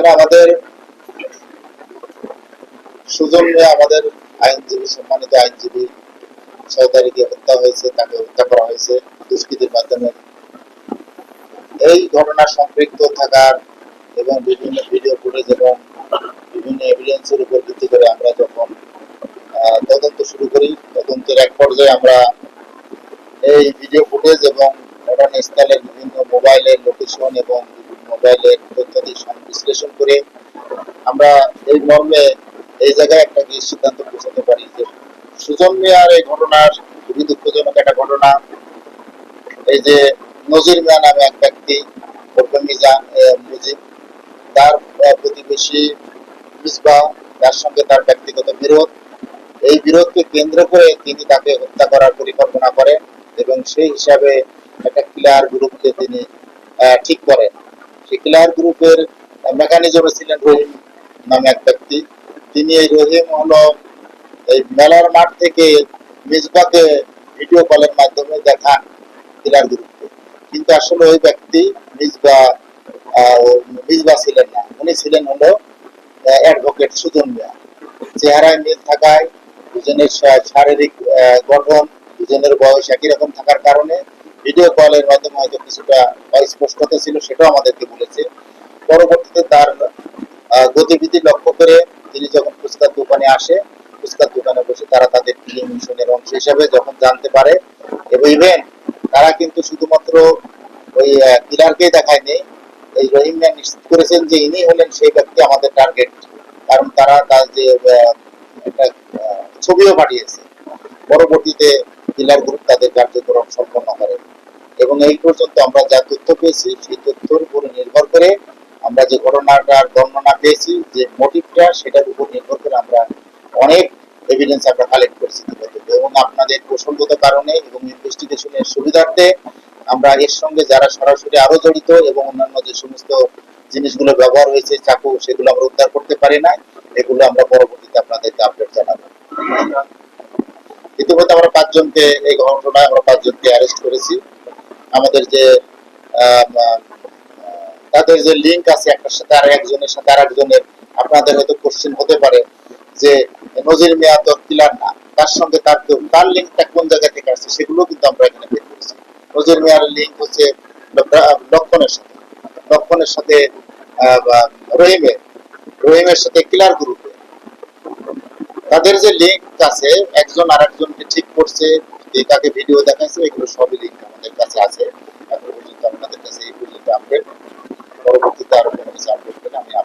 এখানে আমাদের সুজন আমাদের আইনজীবী, সম্মানিত আইনজীবী হত্যা হয়েছে, তাকে হত্যা করা হয়েছে দুষ্কৃতির মাধ্যমে। এই ঘটনা সম্পৃক্ত থাকার এবং বিভিন্ন ভিডিও ফুটেজ এবং বিভিন্ন এভিডেন্সের উপর ভিত্তি করে আমরা যখন তদন্ত শুরু করি, তদন্তের এক পর্যায়ে আমরা এই ভিডিও ফুটেজ এবং ঘটনাস্থলের বিভিন্ন মোবাইলের লোকেশন এবং মোবাইলের বিশ্লেষণ করে আমরা এই মর্মে এই জায়গায় একটা কি সিদ্ধান্ত পৌঁছাতে পারি যে সুজন মিয়ার এই ঘটনার খুবই দুঃখজনক একটা ঘটনা। এই যে নজির মিয়া নামে এক ব্যক্তি ওরফে মিজা মুজিব, তার প্রতিবেশী মিসবা, তার সঙ্গে তার ব্যক্তিগত বিরোধ। এই বিরোধকে কেন্দ্র করে তিনি তাকে হত্যা করার পরিকল্পনা করেন এবং সেই হিসাবে একটা কিলার গ্রুপকে তিনি ঠিক করেন। সেই কিলার গ্রুপের মেকানিজমে ছিলেন রহিম নামে এক ব্যক্তি। তিনি এই রহিম হলো এই মেলার মাঠ থেকে মিসবাকে ভিডিও কলের মাধ্যমে দেখা কিলার গ্রুপকে কিন্তু আসলে ওই ব্যক্তি মিসবা মিসবা ছিলেন না। উনি ছিলেন হলো অ্যাডভোকেট সুজন মিয়া। চেহারায় মিল থাকায় দুজনের শারীরিক গঠন, দুজনের বয়স একই রকম থাকার কারণে ভিডিও কলের মাধ্যমে হয়তো কিছুটা অস্পষ্টতা ছিল, সেটাও আমাদেরকে বলেছে। পরবর্তীতে তার গতিবিধি লক্ষ্য করে তিনি যখন ফুচকার দোকানে আসে, ফুচকার দোকানে বসে তারা তাদের ফিল্ম মিশনের অংশ হিসাবে যখন জানতে পারে, এবং ইভেন তারা কিন্তু শুধুমাত্র ওই কিলারকেই দেখায়নি, এই রহিম মিয়া নিশ্চিত করেছেন যে ইনি হলেন সেই ব্যক্তি আমাদের টার্গেট কারণ তারা তার যে ছবিও পাঠিয়েছে। পরবর্তীতে কিলার গ্রুপ তাদের কার্যক্রম সম্পন্ন করে। এবং এই পর্যন্ত আমরা যা তথ্য পেয়েছি, সেই তথ্যের উপরে নির্ভর করে আমরা যে ঘটনাটার বর্ণনা পেয়েছি, যে মোটিভটা সেটার উপর নির্ভর করে আমরা অনেক এভিডেন্স আমরা কালেক্ট করছি এবং আপনাদের কৌশলগত কারণে এবং ইনভেস্টিগেশনের সুবিধার্থে আমরা এর সঙ্গে যারা সরাসরি আরও জড়িত এবং অন্যান্য যে সমস্ত জিনিসগুলো ব্যবহার হয়েছে, চাকু, সেগুলো আমরা উদ্ধার করতে পারি না এগুলো আমরা পরবর্তীতে আপনাদেরকে আপডেট জানাব। ইতিমধ্যে আমরা পাঁচজনকে, এই ঘটনায় আমরা পাঁচজনকে অ্যারেস্ট করেছি। আমাদের যে তাদের যে লিঙ্ক আছে একটার সাথে আর একজনের সাথে আর একজনের, আপনাদের হয়তো কোশ্চেন হতে পারে যে নজির মিয়া তো কিলার না, তার সঙ্গে তার তার লিঙ্কটা কোন জায়গা থেকে আসছে সেগুলো কিন্তু আমরা এখানে বের করেছি। নজির মিয়ার লিঙ্ক হচ্ছে লক্ষণের সাথে লক্ষণের সাথে রহিমের রহিমের সাথে কিলার গ্রুপে তাদের যে লিঙ্ক আছে, একজন আর একজনকে ঠিক করছে তাকে ভিডিও দেখাইছে, এগুলো সবই লিঙ্ক আমাদের কাছে আছে। এখন পর্যন্ত আপনাদের কাছে এই পর্যন্ত update kalau kita harus bisa dengan ya